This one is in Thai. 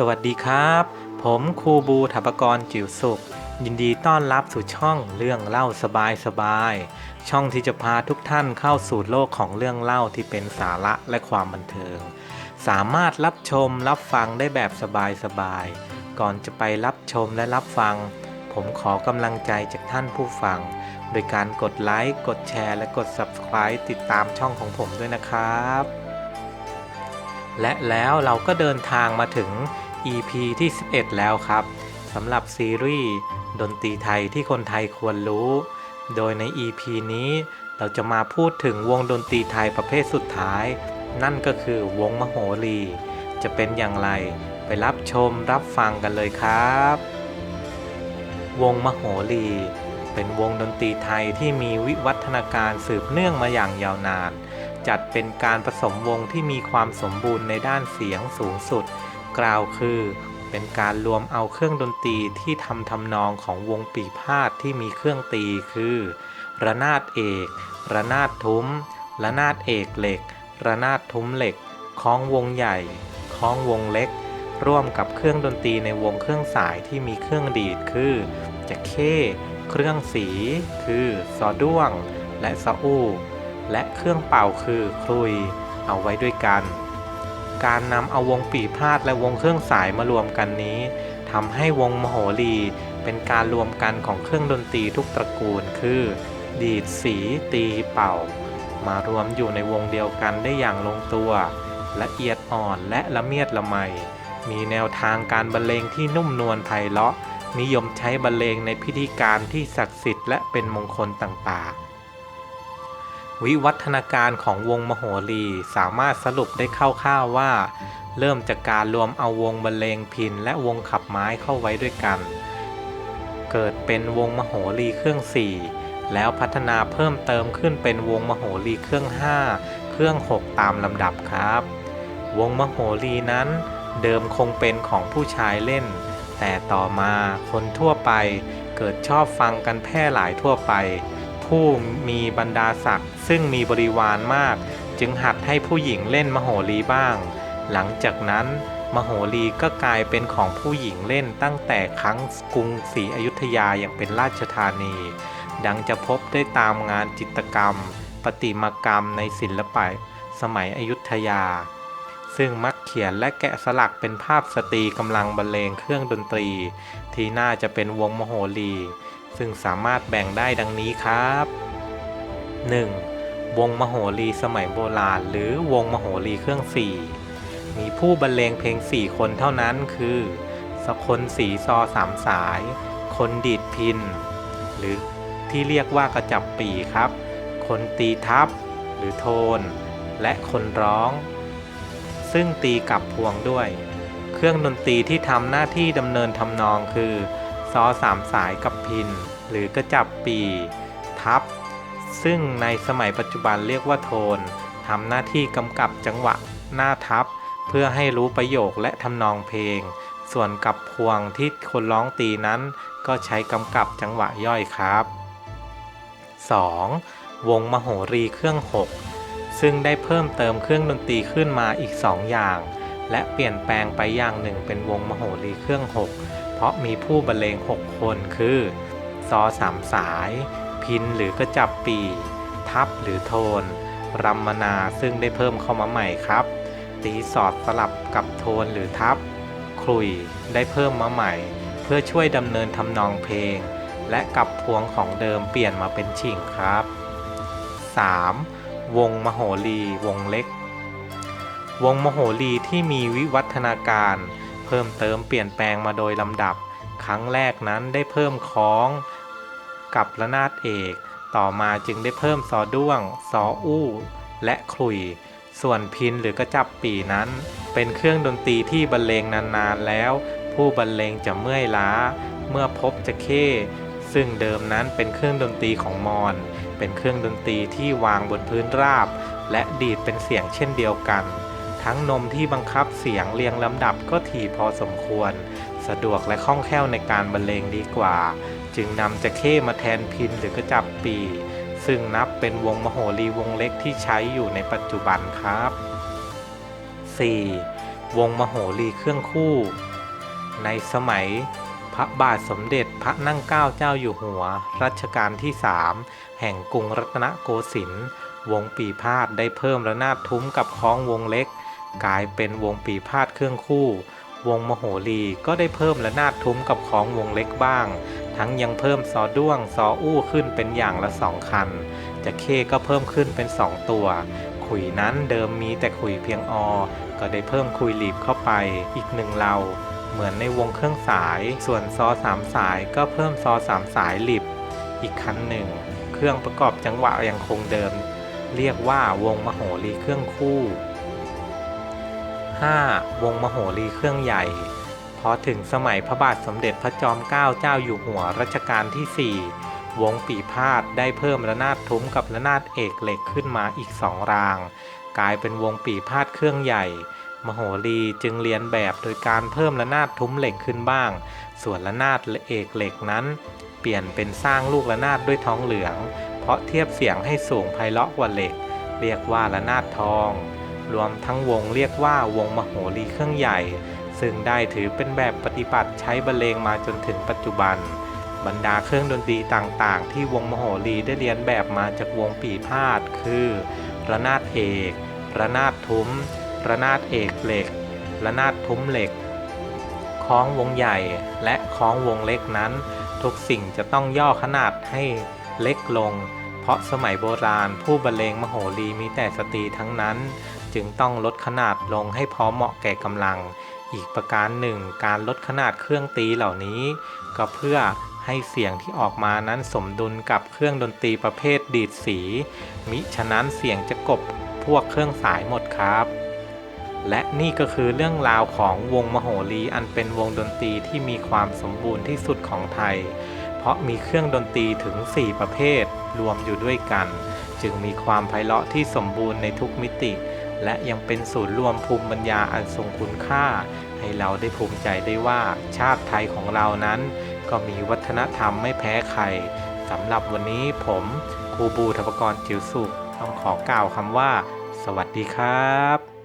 สวัสดีครับ ผมครูบูถปกรณ์จิ๋วสุข ยินดีต้อนรับสู่ช่องเรื่องเล่าสบายสบายๆช่องที่จะพาทุกท่านเข้าสู่โลกของเรื่องเล่าที่เป็นสาระและความบันเทิง สามารถรับชมรับฟังได้แบบสบายสบายๆก่อนจะไปรับชมและรับฟัง ผมขอกำลังใจจากท่านผู้ฟัง โดยการกดไลค์กดแชร์ และกด Subscribe ติดตามช่องของผมด้วยนะครับ และแล้วเราก็เดินทางมาถึง EP ที่ 11 แล้วครับสำหรับซีรีส์ดนตรีไทยที่คนไทยควรรู้ โดยใน EP นี้เราจะมาพูดถึงวงดนตรีไทยประเภทสุดท้าย นั่นก็คือวงมโหรี จะเป็นอย่างไร ไปรับชมรับฟังกันเลยครับ วงมโหรี เป็นวงดนตรีไทยที่มีวิวัฒนาการสืบเนื่องมาอย่างยาวนาน จัดเป็นการผสมวงที่มีความสมบูรณ์ในด้านเสียงสูงสุด กล่าวคือ เป็นการรวมเอาเครื่องดนตรีที่ทำทำนองของวงปีพาดที่มีเครื่องตีคือ ระนาดเอก ระนาดทุ้ม ระนาดเอกเหล็ก ระนาดทุ้มเหล็กคล้องวงใหญ่คล้องวงเล็ก ร่วมกับเครื่องดนตรีในวงเครื่องสายที่มีเครื่องดีดคือจะเข้เครื่องสี คือซอด้วง และซออู้และเครื่องเป่าคือคลุย เอาไว้ด้วยกัน การนำเอาวงปีพาดและวงเครื่องสายมารวมกันนี้ทำให้วงมโหรีเป็นการรวมกันของเครื่องดนตรีทุกตระกูลคือ ดีดสีตีเป่า มารวมอยู่ในวงเดียวกันได้อย่างลงตัว ละเอียดอ่อนและละเมียดละไม มีแนวทางการบรรเลงที่นุ่มนวลไพเราะ นิยมใช้บรรเลงในพิธีการที่ศักดิ์สิทธิ์และเป็นมงคลต่างๆ วิวัฒนาการของวงมโหรีสามารถสรุปได้คร่าวๆว่า เริ่มจากการรวมเอาวงบรรเลงพินและวงขับไม้เข้าไว้ด้วยกัน เกิดเป็นวงมโหรีเครื่องสี่แล้วพัฒนาเพิ่มเติมขึ้นเป็นวงมโหรีเครื่องห้าเครื่องหกตามลำดับครับ วงมโหรีนั้นเดิมคงเป็นของผู้ชายเล่น แต่ต่อมาคนทั่วไปเกิดชอบฟังกันแพร่หลายทั่วไป ผู้มีบรรดาศักดิ์ซึ่งมีบริวารมาก จึงหัดให้ผู้หญิงเล่นมโหรีบ้าง หลังจากนั้น มโหรีก็กลายเป็นของผู้หญิงเล่นตั้งแต่ครั้งกรุงศรีอยุธยาอย่างเป็นราชธานี ดังจะพบได้ตามงานจิตรกรรม ประติมากรรมในศิลปะสมัยอยุธยา ซึ่งมักเขียนและแกะสลักเป็นภาพสตรีกำลังบรรเลงเครื่องดนตรี ที่น่าจะเป็นวงมโหรี ซึ่งสามารถแบ่งได้ดังนี้ครับ 1. วงมโหรีสมัยโบราณ หรือวงมโหรีเครื่องสี่มีผู้บรรเลงเพลงสี่คนเท่านั้นคือ สคนสีซอสามสาย คนดีดพิน หรือที่เรียกว่ากระจับปีครับ คนตีทับ หรือโทน และคนร้อง ซึ่งตีกับพวงด้วย เครื่องดนตรีที่ทำหน้าที่ดำเนินทำนองคือ ซอสามสายกับพิน หรือกระจับปี ทับ ซึ่งในสมัยปัจจุบันเรียกว่าโทนทำหน้าที่กำกับจังหวะหน้าทับ เพื่อให้รู้ประโยคและทำนองเพลง ส่วนกับพวงที่คนร้องตีนั้น ก็ใช้กำกับจังหวะย่อยครับ 2. วงมโหรีเครื่อง 6 ซึ่งได้เพิ่มเติมเครื่องดนตรีขึ้นมาอีก 2 อย่าง และเปลี่ยนแปลงไปอย่างหนึ่งเป็นวงมโหรีเครื่อง 6 เพราะมีผู้บรรเลง 6 คนคือ ซอสามสาย พินหรือกระจับปี ทับหรือโทน รัมมนาซึ่งได้เพิ่มเข้ามาใหม่ครับ ตีสอดสลับกับโทนหรือทับคลุยได้เพิ่มมาใหม่ เพื่อช่วยดำเนินทำนองเพลง และกับพวงของเดิมเปลี่ยนมาเป็นชิงครับ 3. วงมโหรีวงเล็ก วงมโหรีที่มีวิวัฒนาการ เพิ่มเติมเปลี่ยนแปลงมาโดยลำดับ ครั้งแรกนั้นได้เพิ่มคล้อง กับระนาดเอก ต่อมาจึงได้เพิ่มซอด้วงซออู้ และคลุย ส่วนพินหรือกระจับปีนั้น เป็นเครื่องดนตรีที่บรรเลงนานๆแล้ว ผู้บรรเลงจะเมื่อยล้า เมื่อพบจะเข้ซึ่งเดิมนั้นเป็นเครื่องดนตรีของมอญ เป็นเครื่องดนตรีที่วางบนพื้นราบ และดีดเป็นเสียงเช่นเดียวกัน ทั้งนมที่บังคับเสียงเรียงลำดับก็ถี่พอสมควร สะดวกและคล่องแคล่วในการบรรเลงดีกว่า จึงนำจะเข้มาแทนพินหรือกระจับปี ซึ่งนับเป็นวงมโหรีวงเล็กที่ใช้อยู่ในปัจจุบันครับ 4. วงมโหรีเครื่องคู่ ในสมัยพระบาทสมเด็จพระนั่งเกล้าเจ้าอยู่หัว รัชกาลที่3แห่งกรุงรัตนโกสินทร์วงปีพาดได้เพิ่มระนาดทุ้มกับคล้องวงเล็ก กลายเป็นวงปีพาดเครื่องคู่ วงมโหรีก็ได้เพิ่มระนาดทุ้มกับคล้องวงเล็กบ้าง ทั้งยังเพิ่มซอด้วงซออู้ขึ้นเป็นอย่างละสองคันจะเข้ก็เพิ่มขึ้นเป็นสองตัวขุยนั้นเดิมมีแต่ขุยเพียงอ ก็ได้เพิ่มคุยหลีบเข้าไปอีกหนึ่งเราเหมือนในวงเครื่องสาย ส่วนซอสามสายก็เพิ่มซอสามสายหลีบอีกคันหนึ่ง เครื่องประกอบจังหวะยังคงเดิม เรียกว่าวงมโหรีเครื่องคู่ 5. วงมโหรีเครื่องใหญ่ พอถึงสมัยพระบาทสมเด็จพระจอมเกล้าเจ้าอยู่หัวรัชกาลที่ 4 วงปีพาดได้เพิ่มระนาดทุ้มกับระนาดเอกเหล็กขึ้นมาอีกสองราง กลายเป็นวงปีพาดเครื่องใหญ่ มโหรีจึงเรียนแบบโดยการเพิ่มระนาดทุ้มเหล็กขึ้นบ้าง ส่วนระนาดเอกเหล็กนั้น เปลี่ยนเป็นสร้างลูกระนาดด้วยทองเหลือง เพราะเทียบเสียงให้สูงไพเราะกว่าเหล็ก เรียกว่าระนาดทอง รวมทั้งวงเรียกว่าวงมโหรีเครื่องใหญ่ ซึ่งได้ถือเป็นแบบปฏิบัติใช้บรรเลงมาจนถึงปัจจุบัน บรรดาเครื่องดนตรีต่างๆ ที่วงมโหรีได้เรียนแบบมาจากวงปีพาดคือระนาดเอกระนาดทุ้มระนาดเอกเหล็กระนาดทุ้มเหล็กคล้องวงใหญ่และคล้องวงเล็กนั้น ทุกสิ่งจะต้องย่อขนาดให้เล็กลง เพราะสมัยโบราณผู้บรรเลงมโหรีมีแต่สตรีทั้งนั้น จึงต้องลดขนาดลงให้พอเหมาะแก่กำลัง อีกประการหนึ่ง การลดขนาดเครื่องตีเหล่านี้ ก็เพื่อให้เสียงที่ออกมานั้นสมดุลกับเครื่องดนตรีประเภทดีดสี มิฉะนั้นเสียงจะกบพวกเครื่องสายหมดครับ และนี่ก็คือเรื่องราวของวงมโหรีอันเป็นวงดนตรีที่มีความสมบูรณ์ที่สุดของไทย เพราะมีเครื่องดนตรีถึง 4 ประเภทรวมอยู่ด้วยกัน จึงมีความไพเราะที่สมบูรณ์ในทุกมิติ และยังเป็นศูนย์รวมภูมิปัญญาอันทรงคุณค่า ให้เราได้ภูมิใจได้ว่าชาติไทยของเรานั้น ก็มีวัฒนธรรมไม่แพ้ใครสำหรับวันนี้ผมครูบูธปกรณ์จิ๋วสุขต้องขอกล่าวคำว่า สวัสดีครับ